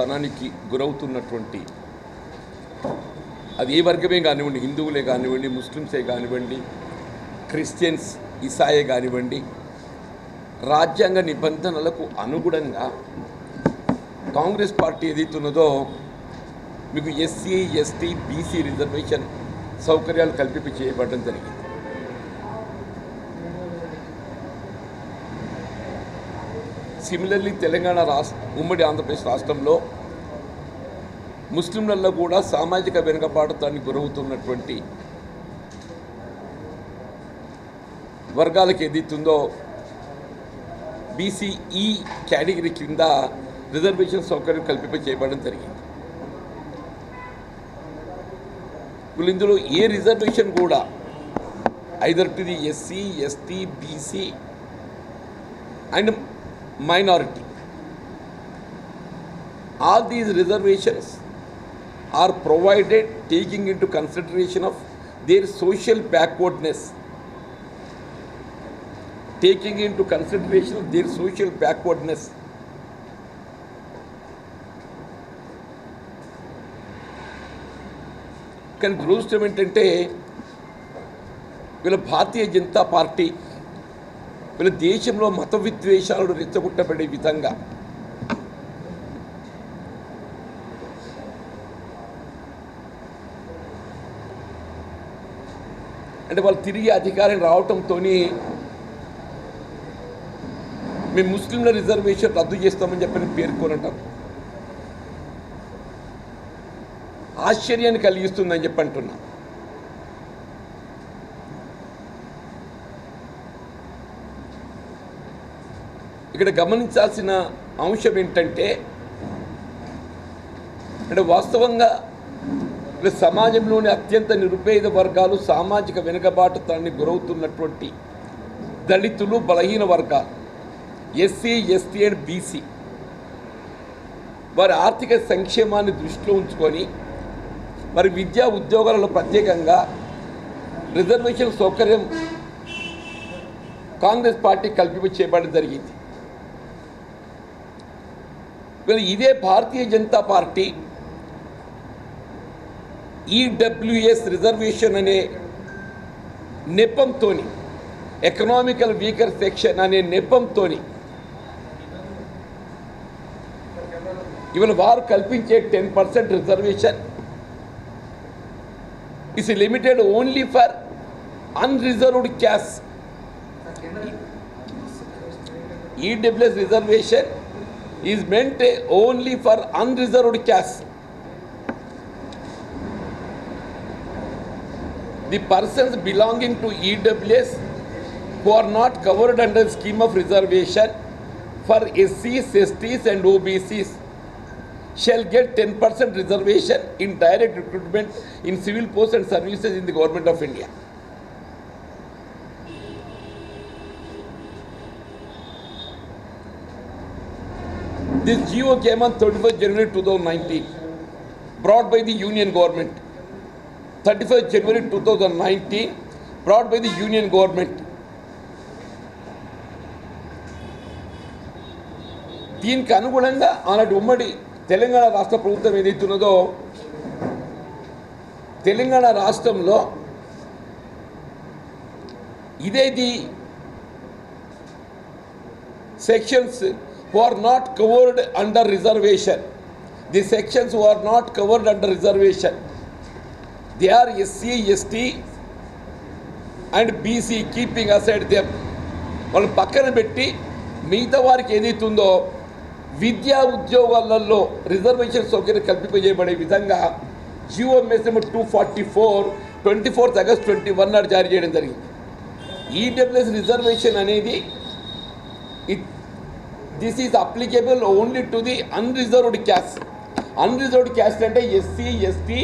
తనానికి గురవుతున్నటువంటి అది ఏ వర్గమే కానివ్వండి హిందువులే కానివ్వండి ముస్లిమ్సే కానివ్వండి క్రిస్టియన్స్ ఇసాయే కానివ్వండి రాజ్యాంగ నిబంధనలకు అనుగుణంగా కాంగ్రెస్ పార్టీ ఏదైతున్నదో మీకు ఎస్సీ ఎస్టీ బీసీ రిజర్వేషన్ సౌకర్యాలు కల్పింప చేయబడడం జరిగింది. సిమిలర్లీ తెలంగాణ రాష్ట్ర ఉమ్మడి ఆంధ్రప్రదేశ్ రాష్ట్రంలో ముస్లింలలో కూడా సామాజిక వెనుకబాటుతానికి గురవుతున్నటువంటి వర్గాలకు ఏదైతుందో బీసీఈ కేటగిరీ కింద రిజర్వేషన్ సౌకర్యం కల్పింప చేయబడడం జరిగింది. ఇప్పుడు ఇందులో ఏ రిజర్వేషన్ కూడా either to the SC ST BC and minority all these reservations are provided taking into consideration of their social backwardness taking into consideration of their social backwardness కానీ దురదృష్టం ఏంటంటే వీళ్ళ భారతీయ జనతా పార్టీ మన దేశంలో మత విద్వేషాలు రెచ్చగొట్టబడే విధంగా అంటే వాళ్ళు తిరిగి అధికారం రావటంతో మేము ముస్లింల రిజర్వేషన్ రద్దు చేస్తామని చెప్పని పేర్కొనటం. ఆశ్చర్యాన్ని కలిగిస్తుందని చెప్పి అంటున్నా. ఇక్కడ గమనించాల్సిన అంశం ఏంటంటే అంటే వాస్తవంగా సమాజంలోని అత్యంత నిరుపేద వర్గాలు సామాజిక వెనుకబాటుతాన్ని గురవుతున్నటువంటి దళితులు బలహీన వర్గాలు ఎస్సీ ఎస్టీ అండ్ బీసీ. వారి ఆర్థిక సంక్షేమాన్ని దృష్టిలో ఉంచుకొని మరి విద్యా ఉద్యోగాలలో ప్రత్యేకంగా రిజర్వేషన్ సౌకర్యం కాంగ్రెస్ పార్టీ కల్పింప చేయబడడం జరిగింది. కానీ ఇదే Bharatiya Janata party EWS reservation అనే నెపంతో ఎకనామికల్ వీకర్ సెక్షన్ అనే నెపంతో ఈవెన్ వారు కల్పించే ten percent reservation is limited only for unreserved caste EWS reservation is meant only for unreserved cash. The persons belonging to EWS who are not covered under scheme of reservation for SCs, STs and OBCs shall get 10% reservation in direct recruitment in civil posts and services in the Government of India. This GO came on 31st January 2019, brought by the Union government. 31st January 2019, brought by the Union government. దీనికి అనుగుణంగా ఆనాటి ఉమ్మడి తెలంగాణ రాష్ట్ర ప్రభుత్వం ఏదైతున్నదో తెలంగాణ రాష్ట్రంలో ఇదేది sections who are not covered under reservation. The sections who are not covered under reservation. They are SC, ST and BC keeping aside them. వాళ్ళు పక్కన పెట్టి మిగతా వారికి ఏదైతుందో విద్యా ఉద్యోగాలలో రిజర్వేషన్ సౌకర్యం కల్పింపజేయబడే విధంగా GO MS two forty four twenty fourth August twenty one నాడు జారీ చేయడం జరిగింది ఈడబ్ల్యూఎస్ రిజర్వేషన్ అనేది this is applicable only to the unreserved caste unreserved caste అంటే ఎస్సీ ఎస్టీ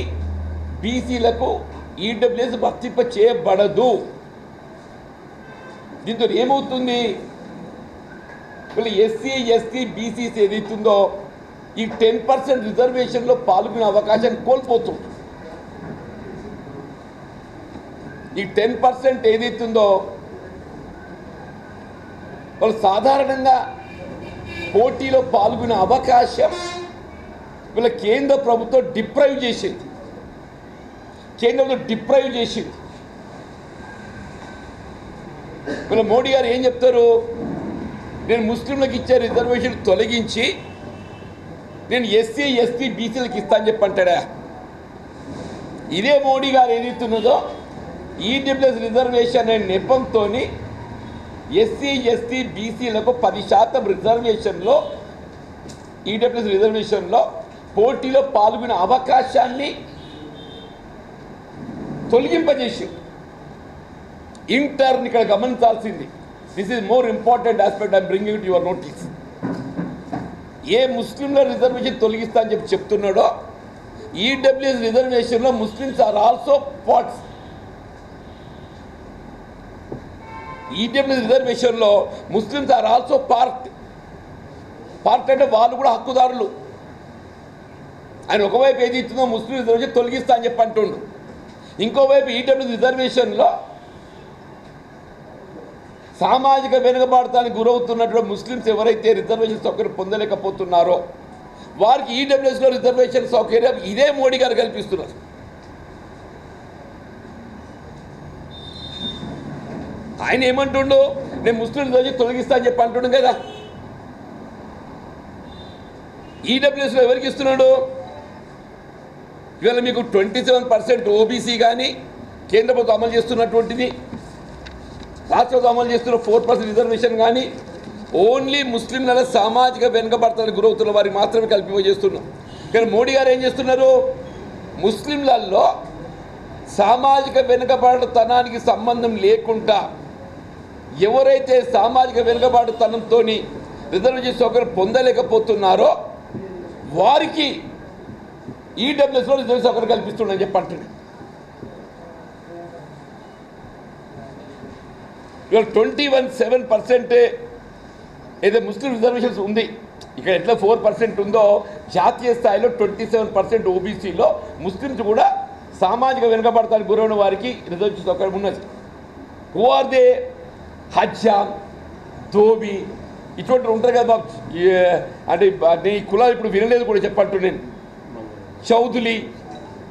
బీసీలకు ఈడబ్ల్యూఎస్ వర్తింప చేయబడదు. దీంతో ఏమవుతుంది? వీళ్ళు ఎస్సీ ఎస్టీ బీసీస్ ఏదైతుందో ఈ టెన్ పర్సెంట్ రిజర్వేషన్లో పాల్గొనే అవకాశాన్ని కోల్పోతుంది. ఈ టెన్ పర్సెంట్ ఏదైతుందో? వాళ్ళు సాధారణంగా పోటీలో పాల్గొనే అవకాశం వీళ్ళ కేంద్ర ప్రభుత్వం డిప్రైవ్ చేసింది. కేంద్ర ప్రభుత్వం డిప్రైవ్ చేసింది. వీళ్ళ మోడీ గారు ఏం చెప్తారు? నేను ముస్లింలకు ఇచ్చే రిజర్వేషన్ తొలగించి నేను ఎస్సీ ఎస్టీ బీసీలకు ఇస్తా అని చెప్పి ఇదే మోడీ గారు ఏదైతున్నదో ఈడబ్ల్యూఎస్ రిజర్వేషన్ అనే నెపంతో ఎస్సీ ఎస్టీ బీసీలకు పది శాతం రిజర్వేషన్లో ఈడబ్ల్యూఎస్ రిజర్వేషన్లో పోటీలో పాల్గొనే అవకాశాన్ని తొలగింపజేసి ఇంటర్ని ఇక్కడ గమనించాల్సింది. This is more important aspect I bringing to your notice ఏ ముస్లింల రిజర్వేషన్ తొలగిస్తా అని చెప్పి చెప్తున్నాడో EWS రిజర్వేషన్లో Muslims are also parts EWS రిజర్వేషన్లో Muslims are also part part అంటే వాళ్ళు కూడా హక్కుదారులు. ఆయన ఒకవైపు ఏది ఇస్తుందో ముస్లిం రిజర్వేషన్ తొలగిస్తా అని చెప్పి అంటుండు. ఇంకోవైపు ఈడబ్ల్యూ రిజర్వేషన్లో సామాజిక వెనుకబాటుతానికి గురవుతున్నటువంటి ముస్లిమ్స్ ఎవరైతే రిజర్వేషన్ సౌకర్యం పొందలేకపోతున్నారో వారికి ఈడబ్ల్యూఎస్లో రిజర్వేషన్ సౌకర్యం ఇదే మోడీ గారు కల్పిస్తున్నారు. ఆయన ఏమంటుండు నేను ముస్లిం రోజు తొలగిస్తా అని చెప్పి అంటుండు కదా. ఈడబ్ల్యూఎస్లో ఎవరికి ఇస్తున్నాడు? ఇవాళ మీకు ట్వంటీ సెవెన్ పర్సెంట్ ఓబీసీ కానీ కేంద్ర ప్రభుత్వం అమలు చేస్తున్నటువంటిది రాష్ట్ర ప్రభుత్వం అమలు చేస్తున్న ఫోర్ పర్సెంట్ రిజర్వేషన్ కానీ ఓన్లీ ముస్లింల సామాజిక వెనుకబడతలకు గురవుతున్న వారికి మాత్రమే కల్పింపజేస్తున్నాం. కానీ మోడీ గారు ఏం చేస్తున్నారు? ముస్లింలలో సామాజిక వెనుకబడతనానికి సంబంధం లేకుండా ఎవరైతే సామాజిక వెనుకబాటుతనంతో రిజర్వేషన్ సౌకర్యం పొందలేకపోతున్నారో వారికి ఈడబ్ల్యూఎస్లో రిజర్వేషన్ సౌకర్యం కల్పిస్తుండని చెప్పి అంటున్నాడు. ఇవాళ ట్వంటీ వన్ సెవెన్ పర్సెంటే ఏదో ముస్లిం రిజర్వేషన్స్ ఉంది. ఇక్కడ ఎట్లా ఫోర్ పర్సెంట్ ఉందో జాతీయ స్థాయిలో ట్వంటీ సెవెన్ పర్సెంట్ ఓబీసీలో ముస్లిమ్స్ కూడా సామాజిక వెనుకబడతానికి గురైన వారికి రిజర్వేషన్ సౌకర్యం ఉన్నది. హూ ఆర్ దే హజ్జాం ధోబి ఇటువంటి ఉంటారు కదా బాబు ఈ, అంటే బ- నేను ఈ కులాలు ఇప్పుడు వినలేదు కూడా చెప్పంటు నేను చౌధులి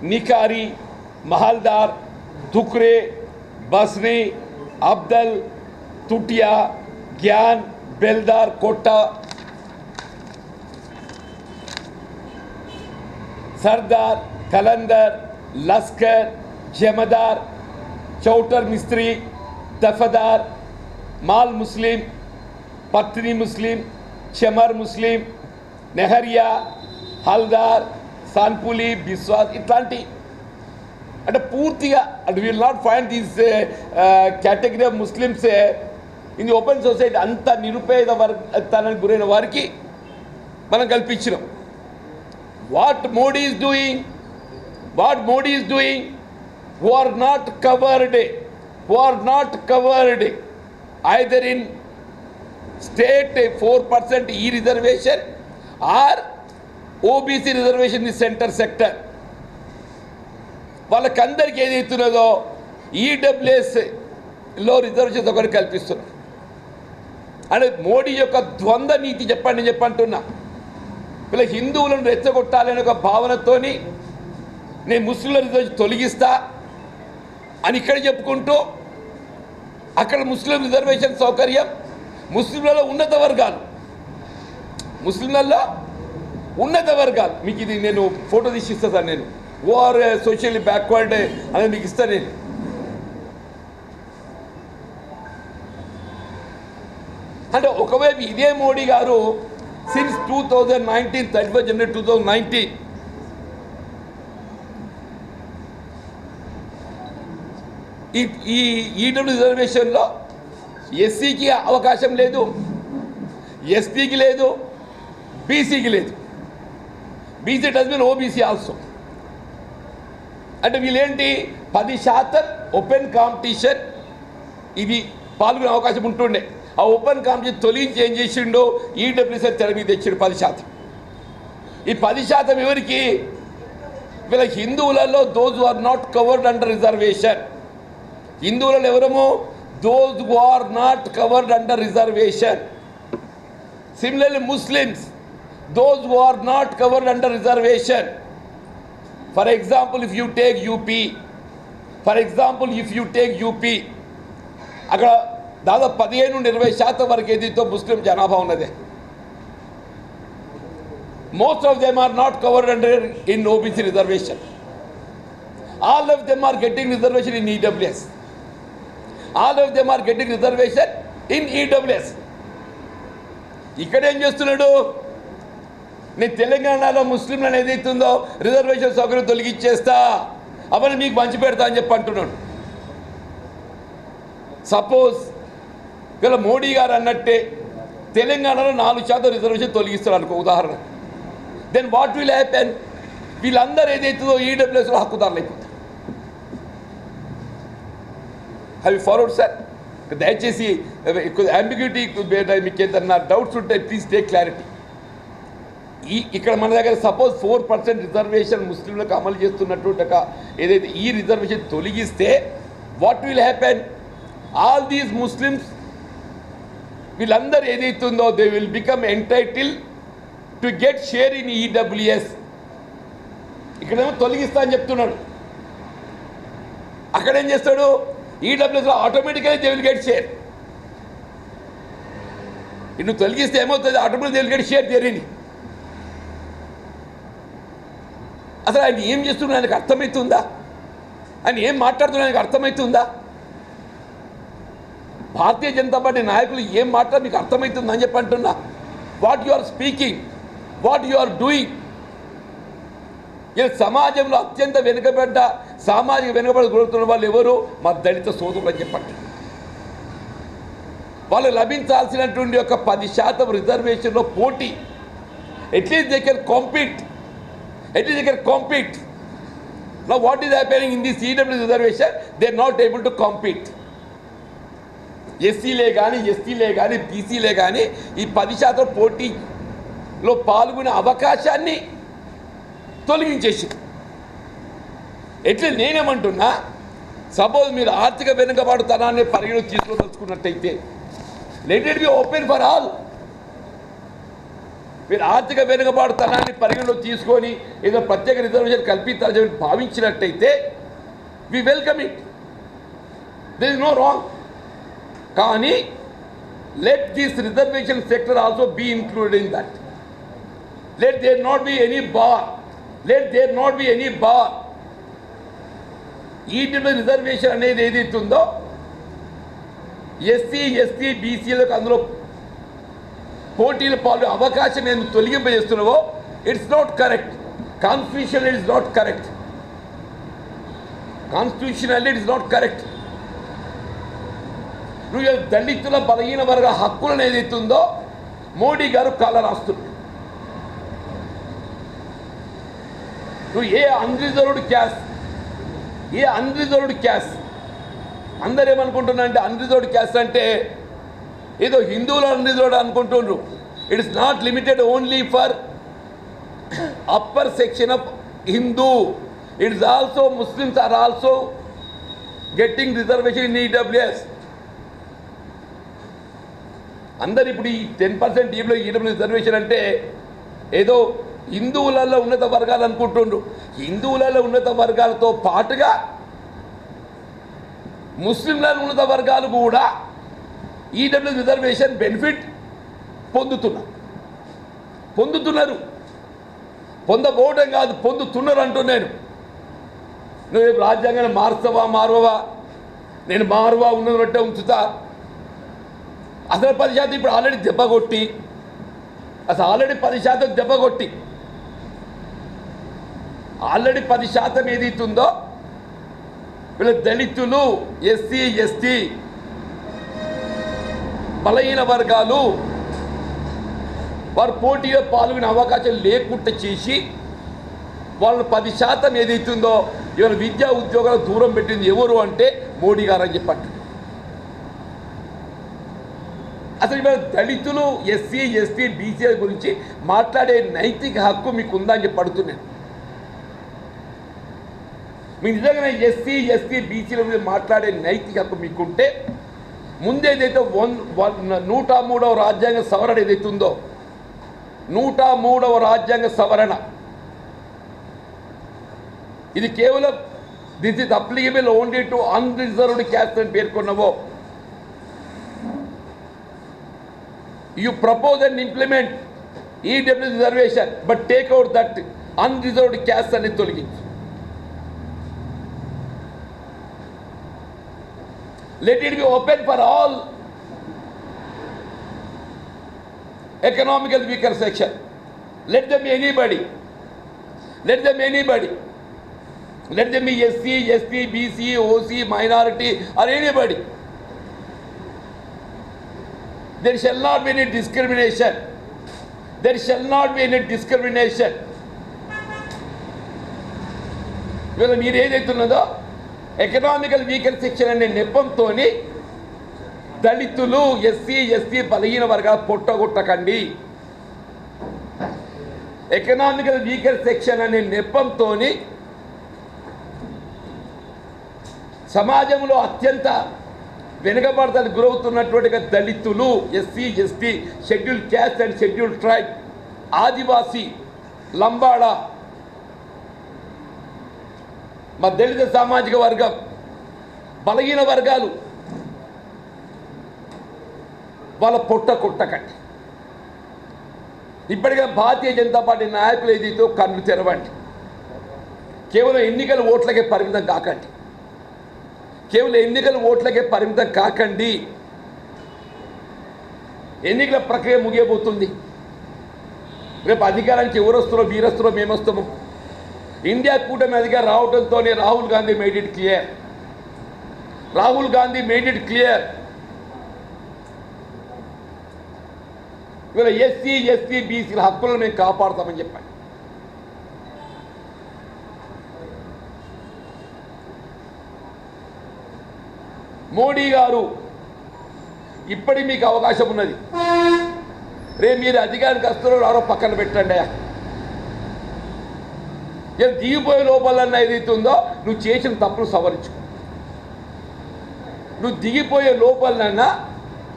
నికారి మహల్దార్ దుక్రే బస్ని అబ్దల్ తుటియా జ్ఞాన్ బెల్దార్ కొట్ట సర్దార్ కలందర్ లస్కర్ జమదార్ చౌటర్ మిస్త్రీ దఫదార్ మాల్ ముస్లిం పత్ని ముస్లిం చెమర్ ముస్లిం నెహరియా హల్దార్ సాన్పులి బిస్వాస్ ఇట్లాంటి అంటే పూర్తిగా అంటే will not find these category of Muslims in the open society అంత నిరుపేద వర్గానికి గురైన వారికి మనం కల్పించినాం what Modi is doing what Modi is doing who are not covered, who are not covered either in state 4% E reservation or OBC reservation in centre sector వాళ్ళకందరికీ ఏదైతున్నదో ఈడబ్ల్యూఎస్లో reservation ఒకటి కల్పిస్తున్నారు. అంటే మోడీ యొక్క ద్వంద్వ నీతి చెప్పండి నేను చెప్పంటున్నా. వీళ్ళ హిందువులను రెచ్చగొట్టాలనే ఒక భావనతోని నేను ముస్లింల రిజర్వేషన్ తొలగిస్తా అని ఇక్కడ చెప్పుకుంటూ అక్కడ ముస్లిం రిజర్వేషన్ సౌకర్యం ముస్లింలలో ఉన్నత వర్గాలు. ముస్లింలలో ఉన్నత వర్గాలు. మీకు ఇది నేను ఫోటో తీసి ఇస్తా సార్ నేను. ఓఆర్ సోషల్లీ బ్యాక్వర్డ్ అనేది మీకు ఇస్తాను నేను. అంటే ఒకవైపు ఇదే Modi garu since two thousand nineteen thirty first January two thousand nineteen ఈ ఈ ఈడబ్ల్యూ రిజర్వేషన్లో ఎస్సీకి అవకాశం లేదు ఎస్టీకి లేదు బీసీకి లేదు. బీసీ డస్ ఓబీసీ ఆల్సో అంటే వీళ్ళేంటి? పది శాతం ఓపెన్ కాంపిటీషన్ ఇది పాల్గొనే అవకాశం ఉంటుండే. ఆ ఓపెన్ కాంపిటీషన్ తొలగించి ఏం చేసిండో? ఈడబ్ల్యూసీ తెర మీద తెచ్చిండు పది శాతం. ఈ పది శాతం ఎవరికి? వీళ్ళ హిందువులలో those are not covered under reservation హిందువులలో ఎవరము? Those who are not covered under reservation similarly Muslims those who are not covered under reservation. For example, if you take UP, for example, if you take UP, అక్కడ దాదాపు పదిహేను నుండి ఇరవై శాతం వరకు ఏదైతే Muslim జనాభా ఉన్నది. Most of them are not covered under in OBC reservation all of them are getting reservation in EWS all of them are getting reservation in EWS ఇక్కడ ఏం చేస్తున్నాడు? నేను తెలంగాణలో ముస్లింలను ఏదైతుందో రిజర్వేషన్ సౌకర్యం తొలగించేస్తా. అవన్నీ మీకు మంచి పెడతా అని చెప్పి అంటున్నాడు. సపోజ్ ఇలా మోడీ గారు అన్నట్టే తెలంగాణలో నాలుగు శాతం రిజర్వేషన్ తొలగిస్తారు అనుకో ఉదాహరణ దెన్ వాట్ విల్ హ్యాపెన్ వీళ్ళందరూ ఏదైతుందో ఈడబ్ల్యూఎస్లో హక్కుదారులు అయిపోతారు అవి ఫార్వర్డ్ సార్. దయచేసి అంబిగ్యూటీ మీకు ఏదన్నా డౌట్స్ ఉంటే ప్లీజ్ టేక్ క్లారిటీ ఈ ఇక్కడ మన దగ్గర సపోజ్ ఫోర్ పర్సెంట్ రిజర్వేషన్ ముస్లింలకు అమలు చేస్తున్నటువంటి ఏదైతే ఈ రిజర్వేషన్ తొలగిస్తే what will happen all these Muslims వీళ్ళందరూ ఏదైతుందో they will become entitle to get share in EWS ఇక్కడేమో తొలగిస్తా అని చెప్తున్నాడు. అక్కడ ఏం చేస్తాడు? ఈడబ్ల్యూఎస్లో ఆటోమేటిక్గా దే విల్ గెట్ షేర్ నువ్వు తొలగిస్తే ఏమవుతుంది? Automatic they will get share తెరీని అసలు ఆయన ఏం చేస్తున్నా ఆయనకు అర్థమవుతుందా ఆయన ఏం మాట్లాడుతున్నా ఆయనకు అర్థమవుతుందా భారతీయ జనతా పార్టీ నాయకులు ఏం మాట్లాడు మీకు అర్థమవుతుందా అని చెప్పి అంటున్నా. What you are speaking what you are doing ఇలా సమాజంలో అత్యంత వెనుకబడ్డ సామాజిక వెనుకబడి కోరుతున్న వాళ్ళు ఎవరు? మా దళిత సోదరులు అని చెప్పండి. వాళ్ళు లభించాల్సినటువంటి ఒక పది శాతం రిజర్వేషన్లో పోటీ. At least they can compete At least they can compete. What what is happening in reservation EW reservation? Not able to compete ఎస్సీలే కానీ ఎస్టీలే కానీ బీసీలే కానీ ఈ పది శాతం పోటీలో పాల్గొనే అవకాశాన్ని తొలగించేసి. ఎట్లా నేనేమంటున్నా సపోజ్ మీరు ఆర్థిక వెనుకబాటుతనాన్ని పరిగణ తీసుకోదలుచుకున్నట్టయితే let it be open for all మీరు ఆర్థిక వెనుకబాటుతనాన్ని పరిగణలో తీసుకొని ఏదో ప్రత్యేక రిజర్వేషన్ కల్పించాలని చెప్పి భావించినట్టయితే we welcome it there is no wrong కానీ let this reservation sector also be included in that let there not be any bar let there not be any bar ఈటీలో reservation అనేది ఏదైతే ఉందో ఎస్సీ ఎస్టీ బీసీలకు అందులో పోటీలు పాల్గొనే అవకాశం నేను తొలగింపజేస్తున్నావో it's not correct constitution it's not correct constitutional it's not correct నువ్వు దళితుల బలహీన వర్గ హక్కులను ఏదైతుందో మోడీ గారు కాల రాస్తున్నాడు నువ్వు ఏ అన్రిజర్వ్డ్ క్యాష్ ఏ అన్రిజర్వ్డ్ క్యాష్ అందరు ఏమనుకుంటున్నా అంటే అన్రిజర్వ్డ్ క్యాష్ అంటే ఏదో హిందువులు unreserved అనుకుంటుండ్రు. It is not limited only for upper section of Hindu it is also Muslims are also getting reservation in EWS అందరు ఇప్పుడు ఈ టెన్ పర్సెంట్ ఈడబ్ల్యూ రిజర్వేషన్ అంటే ఏదో హిందువులలో ఉన్నత వర్గాలు అనుకుంటుండ్రు. హిందువులలో ఉన్నత వర్గాలతో పాటుగా ముస్లింలలో ఉన్నత వర్గాలు కూడా ఈడబ్ల్యూ రిజర్వేషన్ బెనిఫిట్ పొందుతున్నారు పొందుతున్నారు. పొందబోవడం కాదు పొందుతున్నారు అంటున్నాను నువ్వు రేపు రాజ్యాంగాన్ని మార్చవా మారవా? నేను మారువా ఉన్నది బట్టే ఉంచుతా. అసలు పది శాతం ఇప్పుడు ఆల్రెడీ దెబ్బ కొట్టి అసలు ఆల్రెడీ పది శాతం దెబ్బ కొట్టి ఆల్రెడీ పది శాతం ఏదైతుందో వీళ్ళ దళితులు ఎస్సీ ఎస్టీ బలహీన వర్గాలు వారు పోటీలో పాల్గొనే అవకాశం లేకుండా చేసి వాళ్ళు పది శాతం ఏదైతుందో ఇవాళ విద్యా ఉద్యోగాలు దూరం పెట్టింది ఎవరు అంటే మోడీ గారు అని చెప్పట్టు. అసలు ఇవాళ దళితులు ఎస్సీ ఎస్టీ బీసీ గురించి మాట్లాడే నైతిక హక్కు మీకు ఉందని చెప్పి అడుగుతున్నాను. మీ నిజంగా ఎస్సీ ఎస్టీ బీసీల మీద మాట్లాడే నైతిక హక్కు మీకుంటే ముందేదైతే వన్ వన్ నూట మూడవ రాజ్యాంగ సవరణ ఏదైతే ఉందో నూట మూడవ రాజ్యాంగ సవరణ. ఇది కేవలం this is applicable only to unreserved caste అని పేర్కొన్నవో you propose and implement EW reservation but take out that unreserved caste అని తొలగించు. Let it be open for all economical weaker section let them be anybody let them anybody let them be sc st bc oc minority or anybody there shall not be any discrimination there shall not be any discrimination ఇవాళ మీరు ఏదైతున్నదో economical weaker section అనే నెపంతో దళితులు SC ST బలహీన వర్గాలు పొట్టగొట్టకండి. Economical weaker section అనే నెపంతో సమాజంలో అత్యంత వెనుకబడతలు గురవుతున్నటువంటి దళితులు SC ST schedule caste and schedule tribe Adivasi Lambada మా దళిత సామాజిక వర్గం బలహీన వర్గాలు వాళ్ళ పొట్ట కొట్టకండి. ఇప్పటికే భారతీయ జనతా పార్టీ నాయకులు ఏదైతే కన్ను తెరవండి. కేవలం ఎన్నికల ఓట్లకే పరిమితం కాకండి. కేవలం ఎన్నికల ఓట్లకే పరిమితం కాకండి. ఎన్నికల ప్రక్రియ ముగియబోతుంది. రేపు అధికారానికి ఎవరు వస్తారో మీరు వస్తారో ఇండియా కూటమి అధికారం రావడంతోనే Rahul Gandhi made it clear Rahul Gandhi made it clear ఇవాళ ఎస్సీ ఎస్టీ బీసీల హక్కులను మేము కాపాడుతామని చెప్పాను మోడీ గారు ఇప్పటి మీకు అవకాశం ఉన్నది. రేపు మీరు అధికారికి వస్తారో ఎవరో పక్కన పెట్టండి దిగిపోయే లోపలన్నా ఏదైతే ఉందో నువ్వు చేసిన తప్పును సవరించుకో. నువ్వు దిగిపోయే లోపలన్నా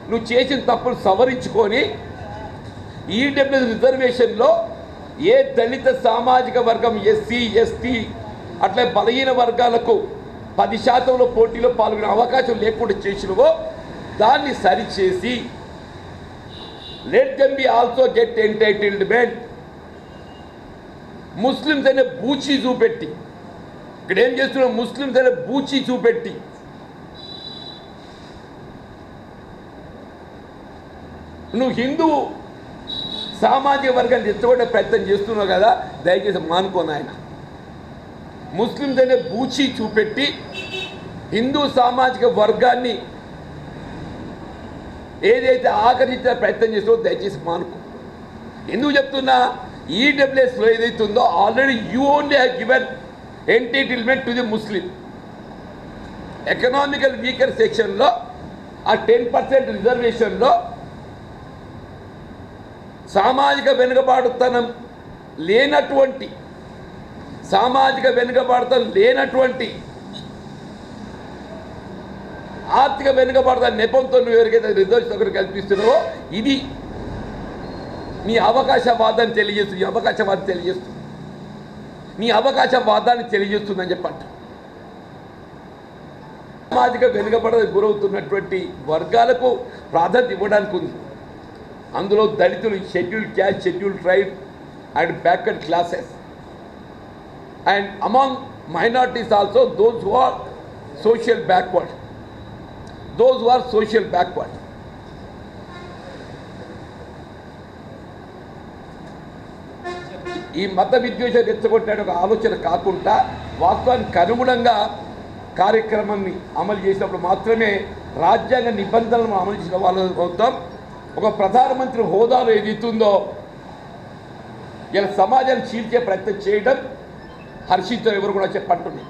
నువ్వు చేసిన తప్పును సవరించుకొని ఈడబ్ల్యూ రిజర్వేషన్లో ఏ దళిత సామాజిక వర్గం ఎస్సీ ఎస్టీ అట్లా బలహీన వర్గాలకు పది శాతంలో పోటీలో పాల్గొనే అవకాశం లేకుండా చేసినవో దాన్ని సరిచేసి let them be also get entitlement Muslims అనే బూచి చూపెట్టి. ఇక్కడ ఏం చేస్తున్నావు ముస్లిమ్స్ అనే బూచి చూపెట్టి. నువ్వు హిందూ సామాజిక వర్గాన్ని తెచ్చుకునే ప్రయత్నం చేస్తున్నావు కదా దయచేసి మానుకోను ఆయన ముస్లిమ్స్ అనే బూచి చూపెట్టి హిందూ సామాజిక వర్గాన్ని ఏదైతే ఆకరించే ప్రయత్నం చేస్తావో దయచేసి మానుకో. ఎందుకు చెప్తున్నా? ఈడబ్ల్యూఎస్లో ఏదైతే ఉందో already you only have given entitlement to the Muslim economical weaker సెక్షన్లో ఆ టెన్ పర్సెంట్ రిజర్వేషన్లో సామాజిక వెనుకబాటుతనం లేనటువంటి సామాజిక వెనుకబాటుతనం లేనటువంటి ఆర్థిక వెనుకబాటుతనం నెపంతో నువ్వు ఎవరికైతే రిజర్వేషన్ ఒకరు కల్పిస్తున్నావో ఇది మీ అవకాశవాదాన్ని తెలియజేస్తుంది అవకాశవాదం తెలియజేస్తుంది మీ అవకాశవాదాన్ని తెలియజేస్తుందని చెప్పంట. సామాజిక వెనుకబడ గురవుతున్నటువంటి వర్గాలకు ప్రాధాన్యత ఇవ్వడానికి ఉంది. అందులో దళితులు schedule caste schedule tribe and backward classes. And among minorities also those who are social backward those who are social backward ఈ మత విద్వేషాన్ని రెచ్చగొట్టే ఒక ఆలోచన కాకుండా వాస్తవానికి అనుగుణంగా కార్యక్రమాన్ని అమలు చేసినప్పుడు మాత్రమే రాజ్యాంగ నిబంధనలను అమలు చేసిన వాళ్ళ అవుతాం ఒక ప్రధానమంత్రి హోదాలో ఏదైతుందో ఇలా సమాజాన్ని చీల్చే ప్రయత్నం చేయడం హర్షితో ఎవరు కూడా చెప్పంటుంది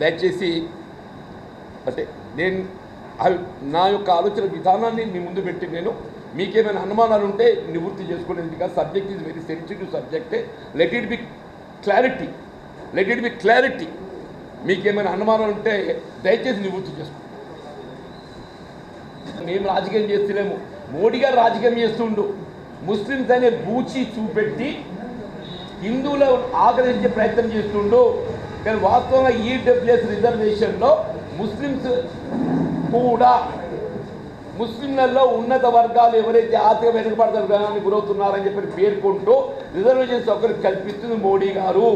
దయచేసి అంటే నేను నా యొక్క ఆలోచన విధానాన్ని మీ ముందు పెట్టి నేను మీకేమైనా అనుమానాలు ఉంటే నివృత్తి చేసుకునేది కాదు subject is very sensitive సబ్జెక్టే let it be clarity let it be clarity మీకేమైనా అనుమానాలు ఉంటే దయచేసి నివృత్తి చేసుకోండి మేము రాజకీయం చేస్తలేము. మోడీ గారు రాజకీయం చేస్తుండు. ముస్లిమ్స్ అనే బూచి చూపెట్టి హిందువుల ఆగ్రహించే ప్రయత్నం చేస్తుండు. కానీ వాస్తవంగా ఈడబ్ల్యూఎస్ రిజర్వేషన్లో ముస్లిమ్స్ కూడా ముస్లింలలో ఉన్నత వర్గాలు ఎవరైతే ఆర్థిక వెనుకబడతానికి గురవుతున్నారని చెప్పి పేర్కొంటూ రిజర్వేషన్ సౌకర్యం కల్పిస్తుంది మోడీ గారు.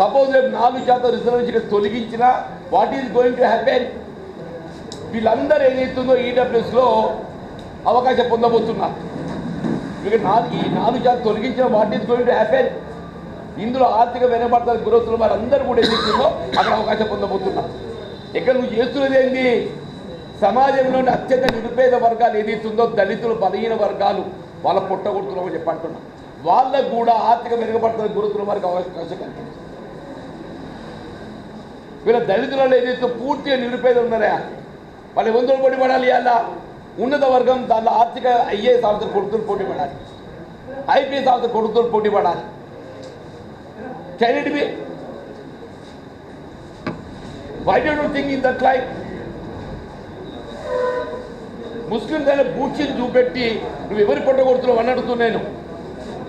సపోజ్ రేపు నాలుగు శాతం రిజర్వేషన్ తొలగించిన what is going to happen వీళ్ళందరూ ఏదైతుందో ఈడబ్ల్యూఎస్లో అవకాశం పొందబోతున్నారు. ఇక నాలుగు ఈ నాలుగు శాతం తొలగించిన what is going to happen ఇందులో ఆర్థిక వెనబడతారు గురవుతున్న వారందరూ కూడా ఏదైతుందో అక్కడ అవకాశం పొందబోతున్నారు. ఇక్కడ నువ్వు చేస్తున్నది ఏంటి సమాజంలోని అత్యంత నిరుపేద వర్గాలు ఏదైతుందో దళితులు బలహీన వర్గాలు వాళ్ళ పుట్టగొడుతున్నామని చెప్పి అంటున్నాం. వాళ్ళకు కూడా ఆర్థిక మెరుగుపడుతున్న గురుతుల వారికి అవకాశం కల్పించారు వీళ్ళ దళితులలో ఏదైతే పూర్తిగా నిరుపేద ఉన్నారా వాళ్ళు వందలు పోటీ పడాలి అలా ఉన్నత వర్గం దానిలో ఆర్థిక ఐఏఎస్ ఆఫీసర్ కొడుకులు పోటీ పడాలి. ఐపీఎస్ ఆఫీసర్ కొడుకులు పోటీ పడాలి. Can it be why don't think in that life Muslims అనే బూచిని చూపెట్టి నువ్వు ఎవరి పొట్ట కొడుతున్నావు? అని అడుగుతున్నాను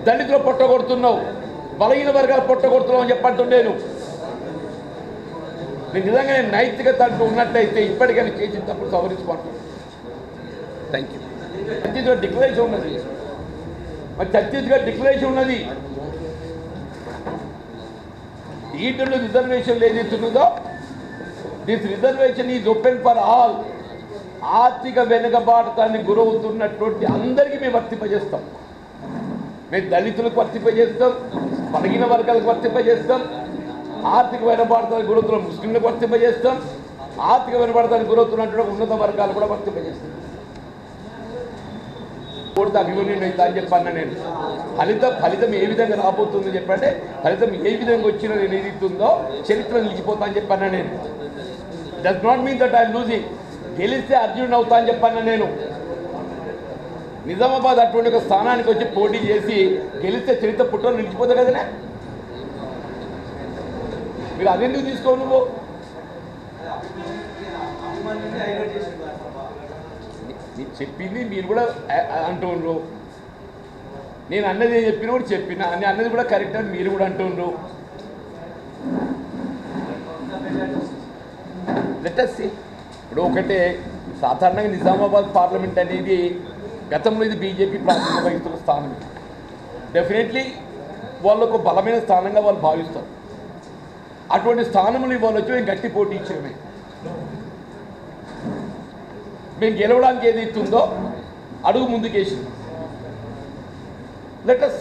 దళితులు పొట్ట కొడుతున్నావు బలహీన వర్గాలు పొట్ట కొడుతున్నావు అని చెప్పంటున్నాను నేను. నిజంగా నేను నైతికత అంటూ ఉన్నట్లయితే ఇప్పటికైనా చేసిన తప్పుడు సవరించుకుంటాను థ్యాంక్ యూ ఛత్తీస్గఢ్ డిక్లరేషన్ ఉన్నది. మరి ఛత్తీస్గఢ్ డిక్లరేషన్ ఉన్నది. ఈటర్లో reservation ఏదైతున్నదో this reservation is open for all ఆర్థిక వెనుకబాటుతాన్ని గురవుతున్నటువంటి అందరికీ మేము వర్తింపజేస్తాం. మేము దళితులకు వర్తింపజేస్తాం బలహీన వర్గాలకు వర్తింపజేస్తాం ఆర్థిక వెనుకబాటుతానికి గురవుతున్న ముస్లింలకు వర్తింపజేస్తాం ఆర్థిక వెనుకబాటుతానికి గురవుతున్నటువంటి ఉన్నత వర్గాలు కూడా వర్తింపజేస్తాం. కొడితే అభిమన్యుడు అవుతా అని చెప్పాను నేను. ఫలితం ఫలితం ఏ విధంగా రాబోతుందో చెప్పంటే ఫలితం ఏ విధంగా వచ్చినా నేను ఏదిస్తుందో చరిత్ర నిలిచిపోతా అని చెప్పాను నేను. Does not mean that I losing గెలిస్తే అర్జునుడు అవుతా అని చెప్పాను నేను. నిజామాబాద్ అటువంటి ఒక స్థానానికి వచ్చి పోటీ చేసి గెలిస్తే చరిత్ర పుట్టలో నిలిచిపోతా కదనే? మీరు అదెందుకు తీసుకో నువ్వు? చెప్పింది మీరు కూడా అంటుండ్రు. నేను అన్నది ఏం చెప్పిన కూడా చెప్పిన అని అన్నది కూడా కరెక్ట్ అని మీరు కూడా అంటుండ్రు. సీ ఇప్పుడు ఒకటే సాధారణంగా నిజామాబాద్ పార్లమెంట్ అనేది గతంలో ఇది బీజేపీ ప్రాథమిక వహిస్తున్న స్థానం డెఫినెట్లీ వాళ్ళు ఒక బలమైన స్థానంగా వాళ్ళు భావిస్తారు. అటువంటి స్థానములు ఇవాళ వచ్చి మేము గట్టి పోటీ ఇచ్చామే. మేము గెలవడానికి ఏది ఇస్తుందో అడుగు ముందుకేసింది. Let us